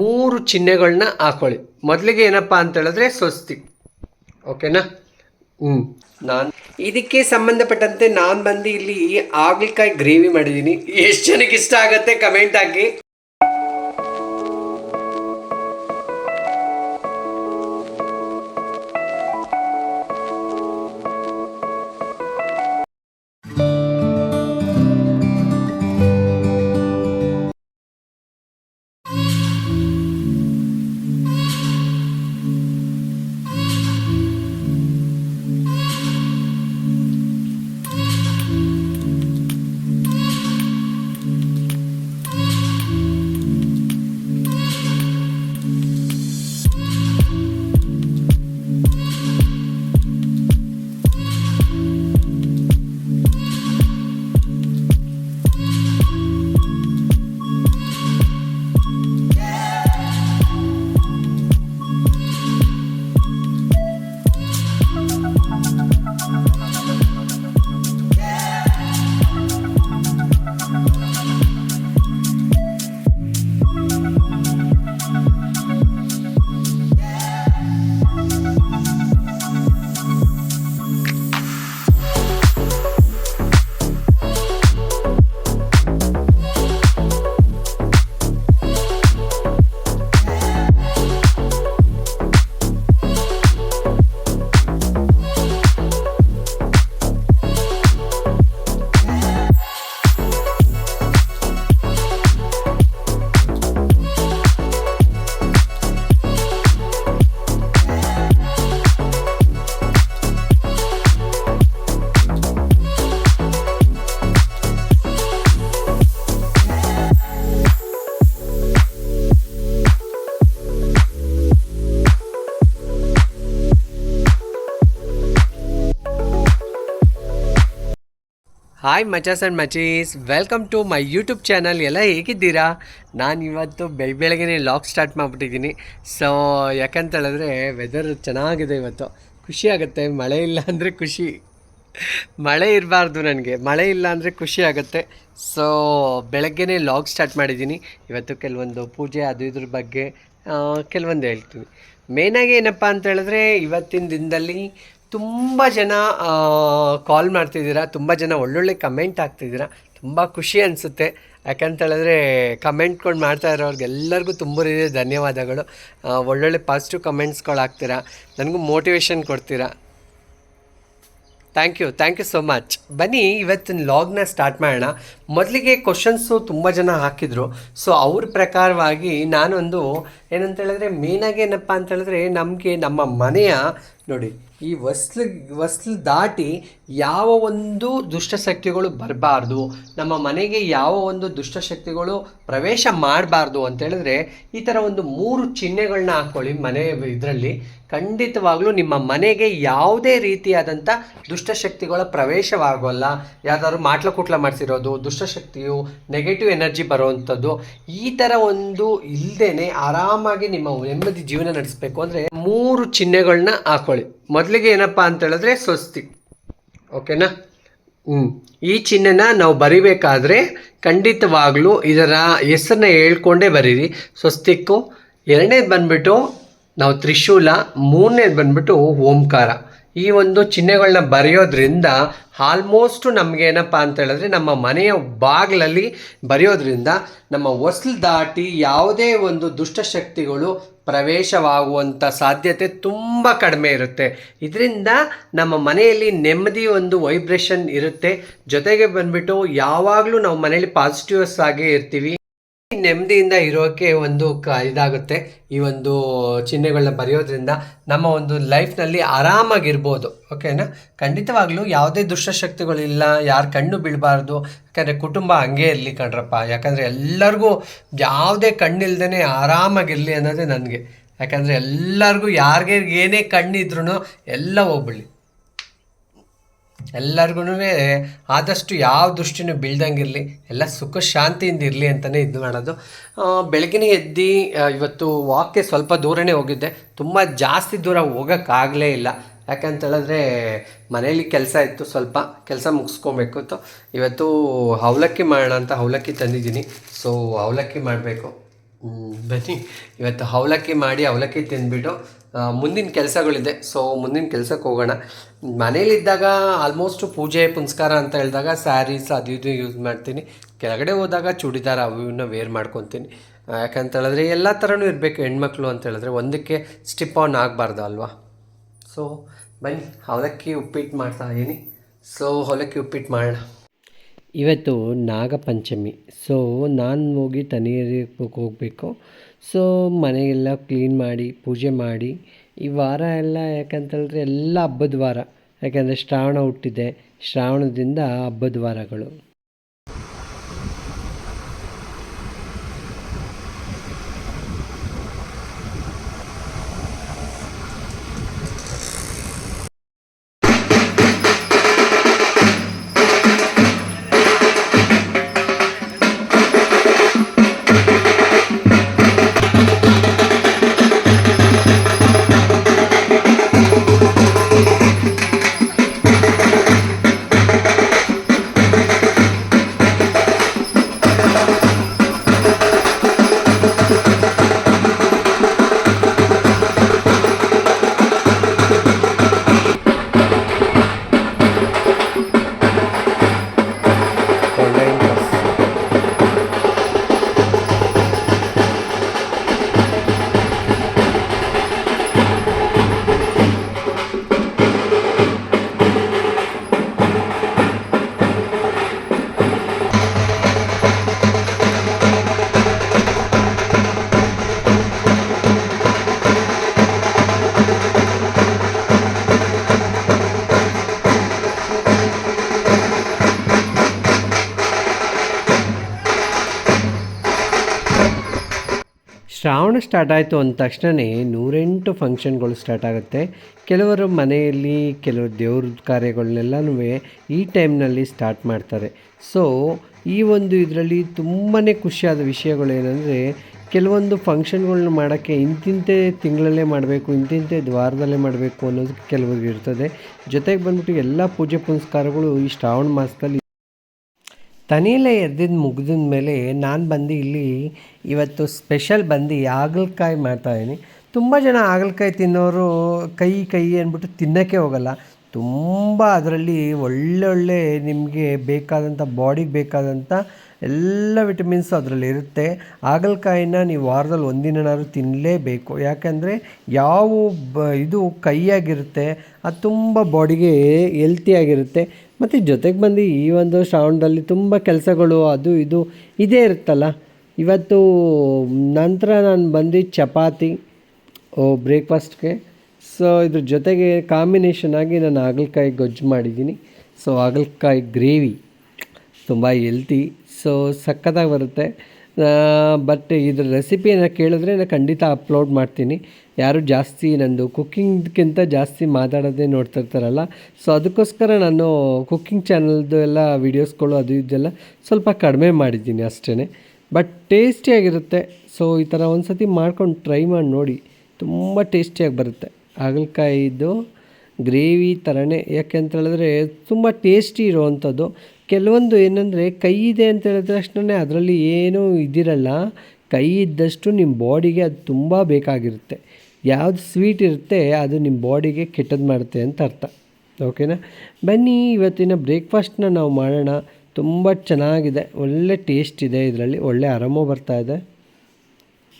ಮೂರು ಚಿಹ್ನೆಗಳನ್ನ ಹಾಕೊಳ್ಳಿ. ಮೊದಲಿಗೆ ಏನಪ್ಪ ಅಂತ ಹೇಳಿದ್ರೆ ಸ್ವಸ್ತಿ. ಓಕೆನಾ? ಹ್ಞೂ ನಾನು ಇದಕ್ಕೆ ಸಂಬಂಧಪಟ್ಟಂತೆ ನಾನು ಬಂದು ಇಲ್ಲಿ ಆಗ್ಲಿಕಾಯಿ ಗ್ರೇವಿ ಮಾಡಿದ್ದೀನಿ ಎಷ್ಟು ಜನಕ್ಕೆ ಇಷ್ಟ ಆಗುತ್ತೆ? ಕಮೆಂಟ್ ಹಾಕಿ. ಹಾಯ್ ಮಚಾಸ್ and ಮಚೀಸ್ welcome to my YouTube channel ಎಲ್ಲ ಹೇಗಿದ್ದೀರಾ? ನಾನು ಇವತ್ತು ಬೆಳ ಬೆಳಗ್ಗೆ ಲಾಗ್ ಸ್ಟಾರ್ಟ್ ಮಾಡಿಬಿಟ್ಟಿದ್ದೀನಿ. ಸೊ ಯಾಕಂತ ಹೇಳಿದ್ರೆ ವೆದರ್ ಚೆನ್ನಾಗಿದೆ ಇವತ್ತು. ಖುಷಿ ಆಗುತ್ತೆ. ಮಳೆ ಇಲ್ಲ ಅಂದರೆ ಖುಷಿ. ಮಳೆ ಇರಬಾರ್ದು ನನಗೆ. ಮಳೆ ಇಲ್ಲ ಅಂದರೆ ಖುಷಿ ಆಗುತ್ತೆ. ಸೊ ಬೆಳಗ್ಗೆನೇ ಲಾಗ್ ಸ್ಟಾರ್ಟ್ ಮಾಡಿದ್ದೀನಿ. ಇವತ್ತು ಕೆಲವೊಂದು ಪೂಜೆ, ಅದು ಇದ್ರ ಬಗ್ಗೆ ಕೆಲವೊಂದು ಹೇಳ್ತೀನಿ. ಮೇನಾಗಿ ಏನಪ್ಪ ಅಂತ ಹೇಳಿದ್ರೆ ಇವತ್ತಿನ ದಿನದಲ್ಲಿ ತುಂಬ ಜನ ಕಾಲ್ ಮಾಡ್ತಿದ್ದೀರಾ, ತುಂಬ ಜನ ಒಳ್ಳೊಳ್ಳೆ ಕಮೆಂಟ್ ಹಾಕ್ತಿದ್ದೀರಾ. ತುಂಬ ಖುಷಿ ಅನಿಸುತ್ತೆ. ಯಾಕಂತೇಳಿದ್ರೆ ಕಮೆಂಟ್ಗಳು ಮಾಡ್ತಾ ಇರೋರ್ಗೆಲ್ಲರಿಗೂ ತುಂಬ ಧನ್ಯವಾದಗಳು. ಒಳ್ಳೊಳ್ಳೆ ಪಾಸಿಟಿವ್ ಕಮೆಂಟ್ಸ್ಗಳು ಹಾಕ್ತೀರಾ. ನನಗೂ ಮೋಟಿವೇಶನ್ ಕೊಡ್ತೀರಾ. Thank you thank you so much ಬನ್ನಿ, ಇವತ್ತಿನ ಲಾಗ್ನ ಸ್ಟಾರ್ಟ್ ಮಾಡೋಣ. ಮೊದಲಿಗೆ ಕ್ವಶನ್ಸು ತುಂಬ ಜನ ಹಾಕಿದರು. ಸೊ ಅವ್ರ ಪ್ರಕಾರವಾಗಿ ನಾನೊಂದು ಏನಂತ ಹೇಳಿದ್ರೆ ಮೇನಾಗಿ ಏನಪ್ಪ ಅಂತ ಹೇಳಿದ್ರೆ ನಮಗೆ ನಮ್ಮ ಮನೆಯ, ನೋಡಿ ಈ ಹೊಸ್ಲು ಹೊಸ್ಲು ದಾಟಿ ಯಾವ ಒಂದು ದುಷ್ಟಶಕ್ತಿಗಳು ಬರಬಾರ್ದು, ನಮ್ಮ ಮನೆಗೆ ಯಾವ ಒಂದು ದುಷ್ಟಶಕ್ತಿಗಳು ಪ್ರವೇಶ ಮಾಡಬಾರ್ದು ಅಂತ ಹೇಳಿದ್ರೆ ಈ ಥರ ಒಂದು ಮೂರು ಚಿಹ್ನೆಗಳನ್ನ ಹಾಕ್ಕೊಳ್ಳಿ ಮನೆ ಇದರಲ್ಲಿ. ಖಂಡಿತವಾಗ್ಲೂ ನಿಮ್ಮ ಮನೆಗೆ ಯಾವುದೇ ರೀತಿಯಾದಂಥ ದುಷ್ಟಶಕ್ತಿಗಳ ಪ್ರವೇಶವಾಗೋಲ್ಲ. ಯಾವ್ದಾದ್ರು ಮಾಟ್ಲ ಕುಟ್ಲ ಮಾಡಿಸಿರೋದು ದುಷ್ಟಶಕ್ತಿಯು ನೆಗೆಟಿವ್ ಎನರ್ಜಿ ಬರುವಂಥದ್ದು, ಈ ಥರ ಒಂದು ಇಲ್ಲದೇನೆ ಆರಾಮಾಗಿ ನಿಮ್ಮ ನೆಮ್ಮದಿ ಜೀವನ ನಡೆಸಬೇಕು ಅಂದರೆ ಮೂರು ಚಿಹ್ನೆಗಳನ್ನ ಹಾಕೊಳ್ಳಿ. ಮೊದಲಿಗೆ ಏನಪ್ಪ ಅಂತ ಹೇಳಿದ್ರೆ ಸ್ವಸ್ತಿ. ಓಕೆನಾ? ಹ್ಞೂ ಈ ಚಿಹ್ನೆನ ನಾವು ಬರಿಬೇಕಾದ್ರೆ ಖಂಡಿತವಾಗ್ಲೂ ಇದರ ಹೆಸರನ್ನ ಹೇಳ್ಕೊಂಡೇ ಬರೀರಿ. ಸ್ವಸ್ತಿಕ್ಕು ಎರಡನೇದು ಬಂದ್ಬಿಟ್ಟು ನಾವು ತ್ರಿಶೂಲ, ಮೂರನೇದು ಬಂದ್ಬಿಟ್ಟು ಓಂಕಾರ. ಈ ಒಂದು ಚಿಹ್ನೆಗಳನ್ನ ಬರೆಯೋದ್ರಿಂದ ಆಲ್ಮೋಸ್ಟು ನಮಗೆ ಏನಪ್ಪ ಅಂತ ಹೇಳಿದ್ರೆ ನಮ್ಮ ಮನೆಯ ಬಾಗಿಲಲ್ಲಿ ಬರೆಯೋದ್ರಿಂದ ನಮ್ಮ ಹೊಸ್ಲು ದಾಟಿ ಯಾವುದೇ ಒಂದು ದುಷ್ಟಶಕ್ತಿಗಳು ಪ್ರವೇಶವಾಗುವಂಥ ಸಾಧ್ಯತೆ ತುಂಬ ಕಡಿಮೆ ಇರುತ್ತೆ. ಇದರಿಂದ ನಮ್ಮ ಮನೆಯಲ್ಲಿ ನೆಮ್ಮದಿ ಒಂದು ವೈಬ್ರೇಷನ್ ಇರುತ್ತೆ. ಜೊತೆಗೆ ಬಂದ್ಬಿಟ್ಟು ಯಾವಾಗಲೂ ನಾವು ಮನೆಯಲ್ಲಿ ಪಾಸಿಟಿವ್ಸ್ ಆಗೇ ಇರ್ತೀವಿ. ನೆಮ್ಮದಿಯಿಂದ ಇರೋಕ್ಕೆ ಒಂದು ಕ ಇದಾಗುತ್ತೆ. ಈ ಒಂದು ಚಿಹ್ನೆಗಳನ್ನ ಬರೆಯೋದ್ರಿಂದ ನಮ್ಮ ಒಂದು ಲೈಫ್ನಲ್ಲಿ ಆರಾಮಾಗಿರ್ಬೋದು. ಓಕೆನಾ? ಖಂಡಿತವಾಗ್ಲೂ ಯಾವುದೇ ದುಷ್ಟಶಕ್ತಿಗಳಿಲ್ಲ ಯಾರು ಕಣ್ಣು ಬೀಳಬಾರ್ದು, ಯಾಕಂದರೆ ಕುಟುಂಬ ಹಂಗೆ ಇರಲಿ ಕಣ್ರಪ್ಪ. ಯಾಕಂದರೆ ಎಲ್ಲರಿಗೂ ಯಾವುದೇ ಕಣ್ಣಿಲ್ದೇ ಆರಾಮಾಗಿರಲಿ ಅನ್ನೋದೇ ನನಗೆ. ಯಾಕಂದರೆ ಎಲ್ಲರಿಗೂ ಯಾರಿಗೆ ಏನೇ ಕಣ್ಣಿದ್ರೂ ಎಲ್ಲ ಹೋಗ್ಬಿಡ್ಲಿ. ಎಲ್ಲರಿಗೂ ಆದಷ್ಟು ಯಾವ ದೃಷ್ಟಿನೂ ಬೀಳ್ದಂಗಿರಲಿ, ಎಲ್ಲ ಸುಖ ಶಾಂತಿಯಿಂದ ಇರಲಿ ಅಂತಲೇ ಇದು ಮಾಡೋದು. ಬೆಳಗಿನ ಎದ್ದು ಇವತ್ತು ವಾಕ್ಗೆ ಸ್ವಲ್ಪ ದೂರನೇ ಹೋಗಿದ್ದೆ. ತುಂಬ ಜಾಸ್ತಿ ದೂರ ಹೋಗೋಕ್ಕಾಗಲೇ ಇಲ್ಲ. ಯಾಕಂತೇಳಿದ್ರೆ ಮನೇಲಿ ಕೆಲಸ ಇತ್ತು ಸ್ವಲ್ಪ, ಕೆಲಸ ಮುಗಿಸ್ಕೊಬೇಕು ಅಂತ. ಇವತ್ತು ಅವಲಕ್ಕಿ ಮಾಡೋಣ ಅಂತ ಅವಲಕ್ಕಿ ತಂದಿದ್ದೀನಿ. ಸೊ ಅವಲಕ್ಕಿ ಮಾಡಬೇಕು. ಬನ್ನಿ. ಇವತ್ತು ಅವಲಕ್ಕಿ ಮಾಡಿ ಅವಲಕ್ಕಿ ತಿಂದ್ಬಿಟ್ಟು ಮುಂದಿನ ಕೆಲಸಗಳಿದೆ. ಸೊ ಮುಂದಿನ ಕೆಲಸಕ್ಕೆ ಹೋಗೋಣ. ಮನೇಲಿದ್ದಾಗ ಆಲ್ಮೋಸ್ಟ್ ಪೂಜೆ, ಪುನಸ್ಕಾರ ಅಂತ ಹೇಳಿದಾಗ ಸ್ಯಾರೀಸ್ ಅದು ಇದು ಯೂಸ್ ಮಾಡ್ತೀನಿ. ಕೆಳಗಡೆ ಹೋದಾಗ ಚೂಡಿದಾರ ಅವು ಇವನ್ನ ವೇರ್ ಮಾಡ್ಕೊತೀನಿ. ಯಾಕಂತ ಹೇಳಿದ್ರೆ ಎಲ್ಲ ಥರನೂ ಇರಬೇಕು, ಹೆಣ್ಮಕ್ಳು ಅಂತ ಹೇಳಿದ್ರೆ. ಒಂದಕ್ಕೆ ಸ್ಟಿಪ್ ಆನ್ ಆಗಬಾರ್ದು ಅಲ್ವಾ? ಸೊ ಬನ್ನಿ, ಅವಲಕ್ಕಿ ಉಪ್ಪಿಟ್ಟು ಮಾಡ್ತಾ ಇದ್ದೀನಿ ಸೊ ಅವಲಕ್ಕಿ ಉಪ್ಪಿಟ್ಟು ಮಾಡೋಣ. ಇವತ್ತು ನಾಗಪಂಚಮಿ. ಸೊ ನಾನು ಹೋಗಿ ತನಿಯರಿಗೆ ಹೋಗಬೇಕು. ಸೊ ಮನೆಗೆಲ್ಲ ಕ್ಲೀನ್ ಮಾಡಿ, ಪೂಜೆ ಮಾಡಿ, ಈ ವಾರ ಎಲ್ಲ ಯಾಕಂತೇಳಿದ್ರೆ ಎಲ್ಲ ಹಬ್ಬದ ವಾರ. ಯಾಕೆಂದರೆ ಶ್ರಾವಣ ಹುಟ್ಟಿದೆ. ಶ್ರಾವಣದಿಂದ ಹಬ್ಬದ ವಾರಗಳು. ಶ್ರಾವಣ ಸ್ಟಾರ್ಟ್ ಆಯಿತು ಅಂದ ತಕ್ಷಣವೇ ನೂರೆಂಟು ಫಂಕ್ಷನ್ಗಳು ಸ್ಟಾರ್ಟ್ ಆಗುತ್ತೆ. ಕೆಲವರು ಮನೆಯಲ್ಲಿ, ಕೆಲವರು ದೇವ್ರ ಕಾರ್ಯಗಳನ್ನೆಲ್ಲನೂ ಈ ಟೈಮ್ನಲ್ಲಿ ಸ್ಟಾರ್ಟ್ ಮಾಡ್ತಾರೆ. ಸೊ ಈ ಒಂದು ಇದರಲ್ಲಿ ತುಂಬಾ ಖುಷಿಯಾದ ವಿಷಯಗಳು ಏನಂದರೆ ಕೆಲವೊಂದು ಫಂಕ್ಷನ್ಗಳನ್ನ ಮಾಡೋಕ್ಕೆ ಇಂತಿಂತೆ ತಿಂಗಳಲ್ಲೇ ಮಾಡಬೇಕು, ಇಂತಿಂತೆ ದ್ವಾರದಲ್ಲೇ ಮಾಡಬೇಕು ಅನ್ನೋದು ಕೆಲವರಿಗೆ ಇರ್ತದೆ. ಜೊತೆಗೆ ಬಂದ್ಬಿಟ್ಟು ಎಲ್ಲ ಪೂಜೆ ಪುನಸ್ಕಾರಗಳು ಈ ಶ್ರಾವಣ ಮಾಸದಲ್ಲಿ ತನಿಲೆ ಎದ್ದಿದ್ದು ಮುಗಿದ ಮೇಲೆ ನಾನು ಬಂದು ಇಲ್ಲಿ ಇವತ್ತು ಸ್ಪೆಷಲ್ ಬಂದು ಹಾಗಲಕಾಯಿ ಮಾಡ್ತಾಯಿದ್ದೀನಿ ತುಂಬ ಜನ ಹಾಗಲಕಾಯಿ ತಿನ್ನೋರು ಕೈ ಕೈ ಅಂದ್ಬಿಟ್ಟು ತಿನ್ನೋಕ್ಕೆ ಹೋಗಲ್ಲ. ತುಂಬ ಅದರಲ್ಲಿ ಒಳ್ಳೊಳ್ಳೆ ನಿಮಗೆ ಬೇಕಾದಂಥ ಬಾಡಿಗೆ ಬೇಕಾದಂಥ ಎಲ್ಲ ವಿಟಮಿನ್ಸ್ ಅದರಲ್ಲಿ ಇರುತ್ತೆ. ಹಾಗಲಕಾಯಿನ ನೀವು ವಾರದಲ್ಲಿ ಒಂದಿನಾದ್ರು ತಿನ್ನಲೇಬೇಕು ಯಾಕಂದರೆ ಯಾವ ಬ ಇದು ಕೈಯಾಗಿರುತ್ತೆ, ಅದು ತುಂಬ ಬಾಡಿಗೆ ಹೆಲ್ತಿಯಾಗಿರುತ್ತೆ ಮತ್ತು ಜೊತೆಗೆ ಬಂದು ಈ ಒಂದು ಶ್ರಾವಣದಲ್ಲಿ ತುಂಬ ಕೆಲಸಗಳು, ಅದು ಇದು, ಇದೇ ಇರುತ್ತಲ್ಲ? ಇವತ್ತು ನಂತರ ನಾನು ಬಂದು ಚಪಾತಿ, ಓ ಬ್ರೇಕ್ಫಾಸ್ಟ್ಗೆ ಸೊ ಇದ್ರ ಜೊತೆಗೆ ಕಾಂಬಿನೇಷನ್ ಆಗಿ ನಾನು ಹಾಗಲಕಾಯಿ ಗೊಜ್ಜು ಮಾಡಿದ್ದೀನಿ. ಸೊ ಹಾಗಲಕಾಯಿ ಗ್ರೇವಿ ತುಂಬ ಹೆಲ್ತಿ ಸೊ ಸಖತ್ತಾಗಿ ಬರುತ್ತೆ. ಬಟ್ ಇದ್ರ ರೆಸಿಪಿಯನ್ನು ಕೇಳಿದ್ರೆ ನಾನು ಖಂಡಿತ ಅಪ್ಲೋಡ್ ಮಾಡ್ತೀನಿ. ಯಾರು ಜಾಸ್ತಿ ನಂದು ಕುಕ್ಕಿಂಗ್ಕ್ಕಿಂತ ಜಾಸ್ತಿ ಮಾತಾಡೋದೇ ನೋಡ್ತಿರ್ತಾರಲ್ಲ ಸೊ ಅದಕ್ಕೋಸ್ಕರ ನಾನು ಕುಕ್ಕಿಂಗ್ ಚಾನಲ್ದು ಎಲ್ಲ ವೀಡಿಯೋಸ್ಗಳು ಅದು ಇದೆಲ್ಲ ಸ್ವಲ್ಪ ಕಡಿಮೆ ಮಾಡಿದ್ದೀನಿ ಅಷ್ಟೇ ಬಟ್ ಟೇಸ್ಟಿಯಾಗಿರುತ್ತೆ ಸೊ ಈ ಥರ ಒಂದು ಸತಿ ಮಾಡ್ಕೊಂಡು ಟ್ರೈ ಮಾಡಿ ನೋಡಿ, ತುಂಬ ಟೇಸ್ಟಿಯಾಗಿ ಬರುತ್ತೆ. ಹಾಗಲಕಾಯಿದು ಗ್ರೇವಿ ಥರನೇ ಯಾಕೆ ಅಂತ ಹೇಳಿದ್ರೆ ತುಂಬ ಟೇಸ್ಟಿ ಇರುವಂಥದ್ದು. ಕೆಲವೊಂದು ಏನಂದರೆ ಕೈ ಇದೆ ಅಂತ ಹೇಳಿದ ತಕ್ಷಣ ಅದರಲ್ಲಿ ಏನೂ ಇದಿರಲ್ಲ. ಕೈ ಇದ್ದಷ್ಟು ನಿಮ್ಮ ಬಾಡಿಗೆ ಅದು ತುಂಬ ಬೇಕಾಗಿರುತ್ತೆ. ಯಾವ್ದು ಸ್ವೀಟ್ ಇರುತ್ತೆ ಅದು ನಿಮ್ಮ ಬಾಡಿಗೆ ಕೆಟ್ಟದ್ದು ಮಾಡುತ್ತೆ ಅಂತ ಅರ್ಥ. ಓಕೆನಾ? ಬನ್ನಿ, ಇವತ್ತಿನ ಬ್ರೇಕ್ಫಾಸ್ಟ್ನ ನಾವು ಮಾಡೋಣ. ತುಂಬ ಚೆನ್ನಾಗಿದೆ. ಒಳ್ಳೆ ಟೇಸ್ಟ್ ಇದೆ ಇದರಲ್ಲಿ. ಒಳ್ಳೆ ಅರಮೋ ಬರ್ತಾ ಇದೆ.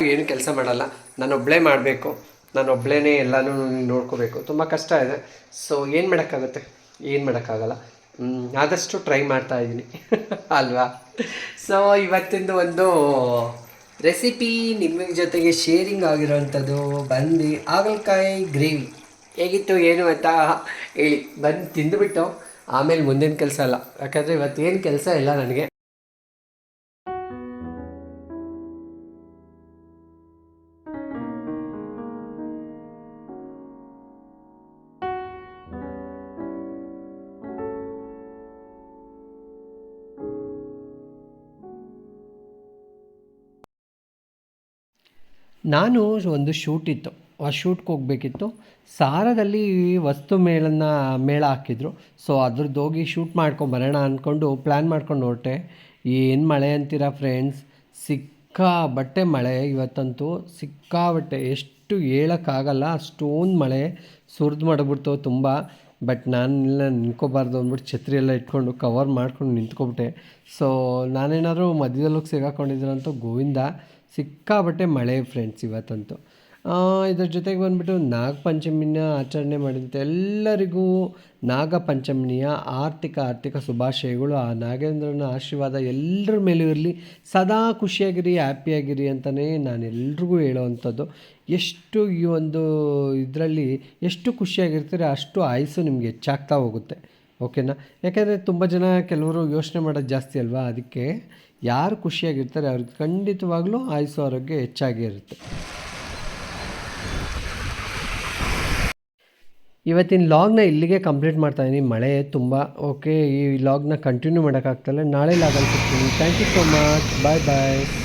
ಏನು ಕೆಲಸ ಮಾಡಲ್ಲ. ನಾನು ಒಬ್ಬಳೇ ಮಾಡಬೇಕು. ನಾನು ಒಬ್ಬಳೇ ಎಲ್ಲನೂ ನೋಡ್ಕೋಬೇಕು. ತುಂಬ ಕಷ್ಟ ಇದೆ. ಸೊ ಏನು ಮಾಡೋಕ್ಕಾಗುತ್ತೆ? ಏನು ಮಾಡೋಕ್ಕಾಗಲ್ಲ? ಆದಷ್ಟು ಟ್ರೈ ಮಾಡ್ತಾ ಇದ್ದೀನಿ. ಅಲ್ವಾ? ಸೊ ಇವತ್ತಿಂದು ಒಂದು ರೆಸಿಪಿ ನಿಮ್ಮ ಜೊತೆಗೆ ಶೇರಿಂಗ್ ಆಗಿರೋವಂಥದ್ದು ಬಂದು ಹಾಗಲಕಾಯಿ ಗ್ರೇವಿ ಹೇಗಿತ್ತು, ಏನು ಅಂತ ಹೇಳಿ ಬಂದು ತಿಂದುಬಿಟ್ಟು ಆಮೇಲೆ ಮುಂದಿನ ಕೆಲಸ ಅಲ್ಲ. ಯಾಕಂದರೆ ಇವತ್ತೇನು ಕೆಲಸ ಇಲ್ಲ ನನಗೆ. ನಾನು ಒಂದು ಶೂಟ್ ಇತ್ತು. ಆ ಶೂಟ್ಗೆ ಹೋಗಬೇಕಿತ್ತು. ಸಾರದಲ್ಲಿ ವಸ್ತು ಮೇಳನ ಮೇಳ ಹಾಕಿದ್ರು. ಸೊ ಅದ್ರದ್ದು ಹೋಗಿ ಶೂಟ್ ಮಾಡ್ಕೊಂಬರೋಣ ಅಂದ್ಕೊಂಡು ಪ್ಲ್ಯಾನ್ ಮಾಡ್ಕೊಂಡು ಹೊರಟೆ. ಏನು ಮಳೆ ಅಂತೀರಾ ಫ್ರೆಂಡ್ಸ್ ಸಿಕ್ಕ ಬಟ್ಟೆ ಮಳೆ ಇವತ್ತಂತೂ. ಸಿಕ್ಕಾಬಟ್ಟೆ. ಎಷ್ಟು ಹೇಳೋಕ್ಕಾಗಲ್ಲ. ಅಷ್ಟೊಂದು ಮಳೆ ಸುರಿದು ಮಾಡಿಬಿಡ್ತು ತುಂಬ. ಬಟ್ ನಾನೆಲ್ಲ ನಿಂತ್ಕೋಬಾರ್ದು ಅಂದ್ಬಿಟ್ಟು ಛತ್ರಿ ಎಲ್ಲ ಇಟ್ಕೊಂಡು ಕವರ್ ಮಾಡ್ಕೊಂಡು ನಿಂತ್ಕೊಬಿಟ್ಟೆ. ಸೊ ನಾನೇನಾದರೂ ಮಧ್ಯದಲ್ಲಿ ಸಿಗಾಕೊಂಡಿದ್ದೀನಂತೂ ಗೋವಿಂದ. ಸಿಕ್ಕಾಬಟ್ಟೆ ಮಳೆ ಫ್ರೆಂಡ್ಸ್ ಇವತ್ತಂತೂ. ಇದ್ರ ಜೊತೆಗೆ ಬಂದುಬಿಟ್ಟು ನಾಗಪಂಚಮಿನ ಆಚರಣೆ ಮಾಡಿದಂತೆ ಎಲ್ಲರಿಗೂ ನಾಗಪಂಚಮಿಯ ಆರ್ಥಿಕ ಆರ್ಥಿಕ ಶುಭಾಶಯಗಳು. ಆ ನಾಗೇಂದ್ರನ ಆಶೀರ್ವಾದ ಎಲ್ಲರ ಮೇಲೂ ಇರಲಿ. ಸದಾ ಖುಷಿಯಾಗಿರಿ, ಹ್ಯಾಪಿಯಾಗಿರಿ ಅಂತಲೇ ನಾನು ಎಲ್ರಿಗೂ ಹೇಳೋವಂಥದ್ದು. ಎಷ್ಟು ಈ ಒಂದು ಇದರಲ್ಲಿ ಎಷ್ಟು ಖುಷಿಯಾಗಿರ್ತೀರ ಅಷ್ಟು ಆಯಸ್ಸು ನಿಮಗೆ ಹೆಚ್ಚಾಗ್ತಾ ಹೋಗುತ್ತೆ. ಓಕೆನಾ? ಯಾಕೆಂದರೆ ತುಂಬ ಜನ ಕೆಲವರು ಯೋಚನೆ ಮಾಡೋದು ಜಾಸ್ತಿ ಅಲ್ವಾ? ಅದಕ್ಕೆ ಯಾರು ಖುಷಿಯಾಗಿರ್ತಾರೆ ಅವ್ರಿಗೆ ಖಂಡಿತವಾಗ್ಲೂ ಆಯುಸ್ಸು ಆರೋಗ್ಯ ಹೆಚ್ಚಾಗಿ ಇರುತ್ತೆ. ಇವತ್ತಿನ ಲಾಗ್ನ ಇಲ್ಲಿಗೆ ಕಂಪ್ಲೀಟ್ ಮಾಡ್ತಾ ಇದ್ದೀನಿ ಮಳೆ ತುಂಬ ಓಕೆ, ಈ ಲಾಗ್ನ ಕಂಟಿನ್ಯೂ ಮಾಡೋಕ್ಕಾಗ್ತಲ್ಲ ನಾಳೆ ಲಾಗಲ್ಲಿ ಸಿಗ್ತೀನಿ. Thank you so much bye bye